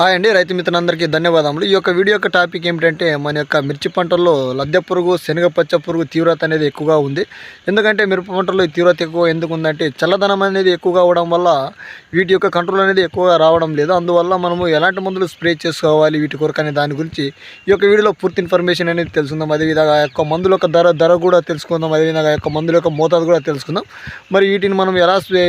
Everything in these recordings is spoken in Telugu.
హాయ్ అండి రైతు మిత్రులందరికీ ధన్యవాదములు. ఈ యొక్క వీడియో యొక్క టాపిక్ ఏమిటంటే మన యొక్క మిర్చి పంటల్లో లద్దె పురుగు శనగ పచ్చ పురుగు తీవ్రత అనేది ఎక్కువగా ఉంది. ఎందుకంటే మిరప పంటల్లో తీవ్రత ఎక్కువ ఎందుకు ఉందంటే చల్లదనం అనేది ఎక్కువగా అవడం వల్ల వీటి యొక్క కంట్రోల్ అనేది ఎక్కువగా రావడం లేదు. అందువల్ల మనము ఎలాంటి మందులు స్ప్రే చేసుకోవాలి వీటి కొరకు అనే దాని గురించి ఈ యొక్క వీడియోలో పూర్తి ఇన్ఫర్మేషన్ అనేది తెలుసుకుందాం. అదేవిధంగా ఆ యొక్క మందుల యొక్క ధర ధర కూడా తెలుసుకుందాం. అదేవిధంగా ఆ యొక్క మందుల యొక్క మోతాదు కూడా తెలుసుకుందాం. మరి వీటిని మనం ఎలా స్ప్రే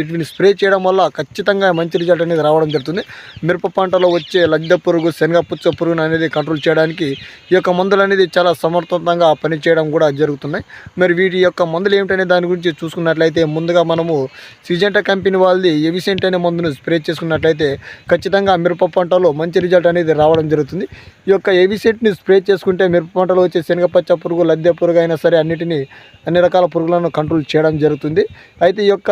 వీటిని స్ప్రే చేయడం వల్ల ఖచ్చితంగా మంచి రిజల్ట్ అనేది రావడం జరుగుతుంది. మిరప పంటలో వచ్చే లద్దె పురుగు శనగ పుచ్చ పురుగును అనేది కంట్రోల్ చేయడానికి ఈ యొక్క మందులు అనేది చాలా సమర్థవంతంగా పనిచేయడం కూడా జరుగుతున్నాయి. మరి వీటి యొక్క మందులు ఏమిటనే దాని గురించి చూసుకున్నట్లయితే ముందుగా మనము సిజెంటా కంపెనీ వాళ్ళది ఎవిసెంట్ అనే మందును స్ప్రే చేసుకున్నట్లయితే ఖచ్చితంగా మిరప పంటలో మంచి రిజల్ట్ అనేది రావడం జరుగుతుంది. ఈ యొక్క ఎవిసెంట్ని స్ప్రే చేసుకుంటే మిరప పంటలో వచ్చే శనగపచ్చ పురుగు లద్దె పురుగు అయినా సరే అన్నిటినీ అన్ని రకాల పురుగులను కంట్రోల్ చేయడం జరుగుతుంది. అయితే ఈ యొక్క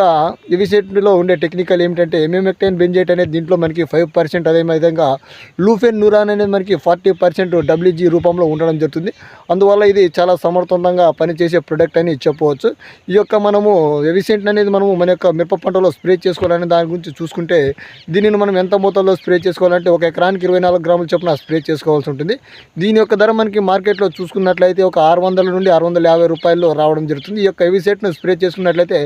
ఎవిసెంట్లో ఉండే టెక్నికల్ ఏమిటంటే ఎంఎంఎక్టైన్ బెంజేట్ అనేది దీంట్లో మనకి ఫైవ్ పర్సెంట్ అదే అదేవిధంగా లూఫెన్ నూరాన్ అనేది మనకి ఫార్టీ పర్సెంట్ డబ్ల్యూజీ రూపంలో ఉండడం జరుగుతుంది. అందువల్ల ఇది చాలా సమర్థవంతంగా పనిచేసే ప్రొడక్ట్ అని చెప్పవచ్చు. ఈ యొక్క మనము ఎవిసెంట్ అనేది మనము మన యొక్క మిరప పంటలో స్ప్రే చేసుకోవాలనే దాని గురించి చూసుకుంటే దీనిని మనం ఎంత మోతాదులో స్ప్రే చేసుకోవాలంటే ఒక ఎకరానికి ఇరవై నాలుగు గ్రాముల చొప్పున స్ప్రే చేసుకోవాల్సి ఉంటుంది. దీని యొక్క ధర మనకి మార్కెట్లో చూసుకున్నట్లయితే ఒక ఆరు వందల నుండి ఆరు వందల యాభై రూపాయల్లో రావడం జరుగుతుంది. ఈ యొక్క ఎవిసెట్ను స్ప్రే చేసుకున్నట్లయితే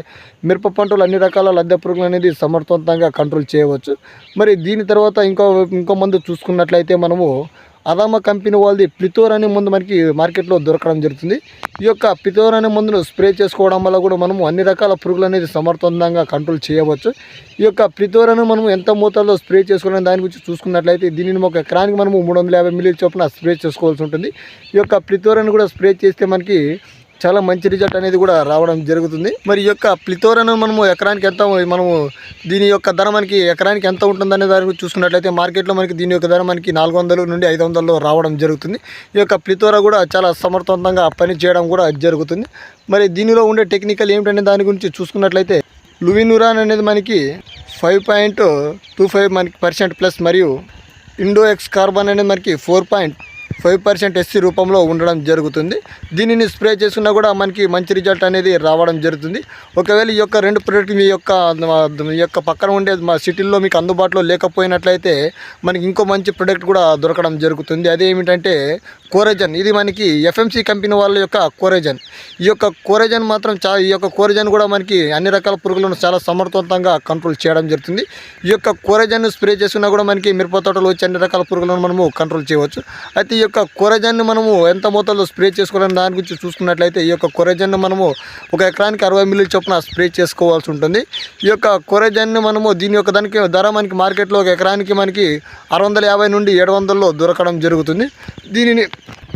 మిరప పంటలు అన్ని రకాల లద్దె పురుగులు అనేది సమర్థవంతంగా కంట్రోల్ చేయవచ్చు. మరి దీని తర్వాత ఇంకో ఇంకో మందు చూసుకున్నట్లయితే మనము అదామ కంపెనీ వాళ్ళది పితోర్ అనే మందు మనకి మార్కెట్లో దొరకడం జరుగుతుంది. ఈ యొక్క పితోర్ అనే మందును స్ప్రే చేసుకోవడం వల్ల కూడా మనము అన్ని రకాల పురుగులు అనేది సమర్థవంతంగా కంట్రోల్ చేయవచ్చు. ఈ యొక్క పితోర్ అని మనం ఎంత మోతాదులో స్ప్రే చేసుకోవడం దాని గురించి చూసుకున్నట్లయితే దీనిని ఒక ఎకరానికి మనము మూడు వందల యాభై మిల్లీ చొప్పున స్ప్రే చేసుకోవాల్సి ఉంటుంది. ఈ యొక్క పితోర్ అని కూడా స్ప్రే చేస్తే మనకి చాలా మంచి రిజల్ట్ అనేది కూడా రావడం జరుగుతుంది. మరి ఈ యొక్క ప్లితోరను మనము ఎకరానికి ఎంత మనము దీని యొక్క ధర మనకి ఎకరానికి ఎంత ఉంటుందనే దాని గురించి చూసుకున్నట్లయితే మార్కెట్లో మనకి దీని యొక్క ధర మనకి నాలుగు వందలు నుండి ఐదు వందల్లో రావడం జరుగుతుంది. ఈ యొక్క ప్లితోర కూడా చాలా సమర్థవంతంగా పని చేయడం కూడా జరుగుతుంది. మరి దీనిలో ఉండే టెక్నికల్ ఏమిటనే దాని గురించి చూసుకున్నట్లయితే లువినురాన్ అనేది మనకి ఫైవ్ పాయింట్ టూ ఫైవ్ మనకి పర్సెంట్ ప్లస్ మరియు ఇండో ఎక్స్ కార్బన్ అనేది మనకి four point five percent SC రూపంలో ఉండడం జరుగుతుంది. దీనిని స్ప్రే చేసుకున్నా కూడా మనకి మంచి రిజల్ట్ అనేది రావడం జరుగుతుంది. ఒకవేళ ఈ యొక్క రెండు ప్రోడక్ట్ మీ యొక్క మీ యొక్క పక్కన ఉండే మా సిటీల్లో మీకు అందుబాటులో లేకపోయినట్లయితే మనకి ఇంకో మంచి ప్రోడక్ట్ కూడా దొరకడం జరుగుతుంది. అదేమిటంటే కోరజన్. ఇది మనకి ఎఫ్ఎంసి కంపెనీ వాళ్ళ యొక్క కోరజన్. ఈ యొక్క కోరజన్ మాత్రం చా ఈ యొక్క కోరజన్ కూడా మనకి అన్ని రకాల పురుగులను చాలా సమర్థవంతంగా కంట్రోల్ చేయడం జరుగుతుంది. ఈ యొక్క కోరజన్ స్ప్రే చేసుకున్నా కూడా మనకి మిరప తోటలో వచ్చే అన్ని రకాల పురుగులను మనము కంట్రోల్ చేయవచ్చు. అయితే ఈ యొక్క యొక్క కోరజన్ని మనము ఎంత మోతాదులో స్ప్రే చేసుకోవాలని దాని గురించి చూసుకున్నట్లయితే ఈ యొక్క కొరజన్ను మనము ఒక ఎకరానికి అరవై మిల్లీల చొప్పున స్ప్రే చేసుకోవాల్సి ఉంటుంది. ఈ యొక్క కొరజన్ని మనము దీని యొక్క దానికి ధర మనకి మార్కెట్లో ఒక ఎకరానికి మనకి ఆరు వందల యాభై నుండి ఏడు వందల్లో దొరకడం జరుగుతుంది. దీనిని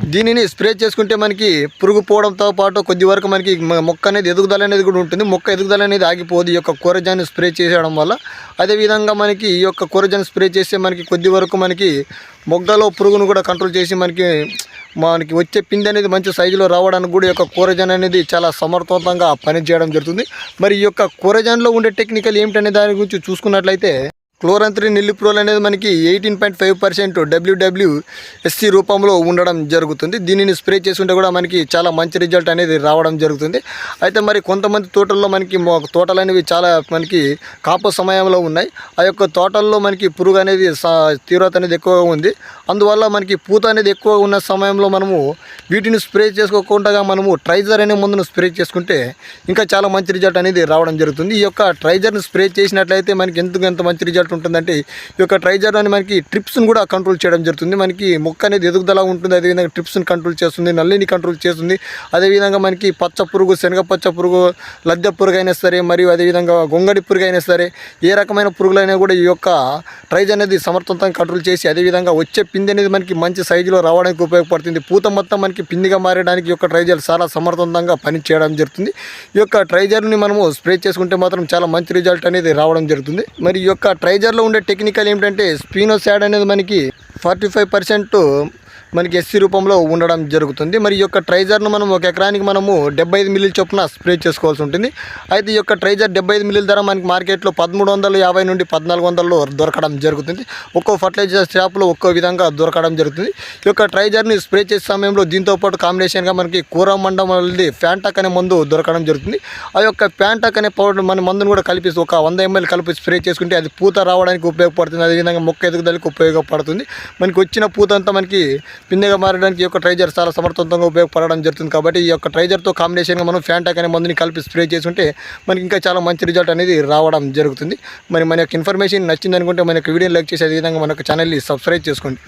దీనిని స్ప్రే చేసుకుంటే మనకి పురుగు పోవడంతో పాటు కొద్ది వరకు మనకి మొక్క అనేది ఎదుగుదల అనేది కూడా ఉంటుంది. మొక్క ఎదుగుదల అనేది ఆగిపోదు. ఈ యొక్క కూరజాన్ని స్ప్రే చేసేయడం వల్ల. అదేవిధంగా మనకి ఈ యొక్క కూరజాన్ని స్ప్రే చేస్తే మనకి కొద్ది వరకు మనకి మొగ్గలో పురుగును కూడా కంట్రోల్ చేసి మనకి మనకి వచ్చే పిండి అనేది మంచి సైజులో రావడానికి కూడా ఈ యొక్క కూరజాన్ అనేది చాలా సమర్థవంతంగా పనిచేయడం జరుగుతుంది. మరి ఈ యొక్క కూరజాన్లో ఉండే టెక్నికల్ ఏమిటనే దాని గురించి చూసుకున్నట్లయితే క్లోరంత్రి నిల్లిప్రోల్ అనేది మనకి eighteen point five percent WW SC రూపంలో ఉండడం జరుగుతుంది. దీనిని స్ప్రే చేసుకుంటే కూడా మనకి చాలా మంచి రిజల్ట్ అనేది రావడం జరుగుతుంది. అయితే మరి కొంతమంది తోటల్లో మనకి తోటలు అనేవి చాలా మనకి కాపు సమయంలో ఉన్నాయి. ఆ యొక్క తోటల్లో మనకి పురుగు అనేది సా- తీవ్రత అనేది ఎక్కువగా ఉంది. అందువల్ల మనకి పూత అనేది ఎక్కువ ఉన్న సమయంలో మనము వీటిని స్ప్రే చేసుకోకుండా మనము ట్రైజర్ అనే మందును స్ప్రే చేసుకుంటే ఇంకా చాలా మంచి రిజల్ట్ అనేది రావడం జరుగుతుంది. ఈ యొక్క ట్రైజర్ని స్ప్రే చేసినట్లయితే మనకి ఎందుకు ఎంత మంచి రిజల్ట్ ఉంటుందంటే ఈ యొక్క ట్రైజర్ అని మనకి ట్రిప్స్ని కూడా కంట్రోల్ చేయడం జరుగుతుంది. మనకి మొక్క అనేది ఎదుగుదల ఉంటుంది. అదేవిధంగా ట్రిప్స్ని కంట్రోల్ చేస్తుంది నల్లిని కంట్రోల్ చేస్తుంది. అదేవిధంగా మనకి పచ్చ పురుగు శనగ పచ్చ పురుగు లద్దె పురుగు అయినా సరే మరియు అదేవిధంగా గొంగడి పురుగు అయినా సరే ఏ రకమైన పురుగులైనా కూడా ఈ యొక్క ట్రైజ్ అనేది సమర్థవంతంగా కంట్రోల్ చేసి అదేవిధంగా వచ్చే పిండి అనేది మనకి మంచి సైజులో రావడానికి ఉపయోగపడుతుంది. పూత మొత్తం మనకి పిండిగా మారడానికి ఈ యొక్క ట్రైజర్ చాలా సమర్థవంతంగా పని చేయడం జరుగుతుంది. ఈ యొక్క ట్రైజర్ని మనము స్ప్రే చేసుకుంటే మాత్రం చాలా మంచి రిజల్ట్ అనేది రావడం జరుగుతుంది. మరి ఈ యొక్క మేజర్లో ఉండే టెక్నికల్ ఏమిటంటే స్పీనోసాడ్ అనేది మనకి ఫార్టీ ఫైవ్ పర్సెంట్ మనకి ఎస్సీ రూపంలో ఉండడం జరుగుతుంది. మరి ఈ యొక్క ట్రైజర్ను మనం ఒక ఎకరానికి మనము డెబ్బై ఐదు మిల్లీల చొప్పున స్ప్రే చేసుకోవాల్సి ఉంటుంది. అయితే ఈ యొక్క ట్రైజర్ డెబ్బై ఐదు మిల్లీల ధర మనకి మార్కెట్లో పదమూడు వందల యాభై నుండి పద్నాలుగు వందల్లో దొరకడం జరుగుతుంది. ఒక్కో ఫర్టిలైజర్ షాప్లో ఒక్కో విధంగా దొరకడం జరుగుతుంది. ఈ యొక్క ట్రైజర్ని స్ప్రే చేసే సమయంలో దీంతో పాటు కాంబినేషన్గా మనకి కూర మండం వల్ల ఫ్యాంటాక్ అనే మందు దొరకడం జరుగుతుంది. ఆ యొక్క ఫ్యాంటాక్ అనే పౌడర్ మన మందును కూడా కలిపి ఒక వంద ఎంఎల్ కలిపి స్ప్రే చేసుకుంటే అది పూత రావడానికి ఉపయోగపడుతుంది. అదేవిధంగా మొక్క ఎదుగుదలకు ఉపయోగపడుతుంది. మనకి వచ్చిన పూత అంతా మనకి పిందెగా మారడానికి ఈ యొక్క ట్రైజర్ చాలా సమర్థవంతంగా ఉపయోగపడడం జరుగుతుంది కాబట్టి ఈ యొక్క ట్రైజర్తో కాంబినేషన్గా మనం ఫ్యాంటాక్ అనే మందుని కలిపి స్ప్రే చేసుకుంటే మనకి ఇంకా చాలా మంచి రిజల్ట్ అనేది రావడం జరుగుతుంది. మరి మన యొక్క ఇన్ఫర్మేషన్ నచ్చింది అనుకుంటే మన యొక్క వీడియోని లైక్ చేసి అదేవిధంగా మన యొక్క ఛానల్ని సబ్స్క్రైబ్ చేసుకోండి.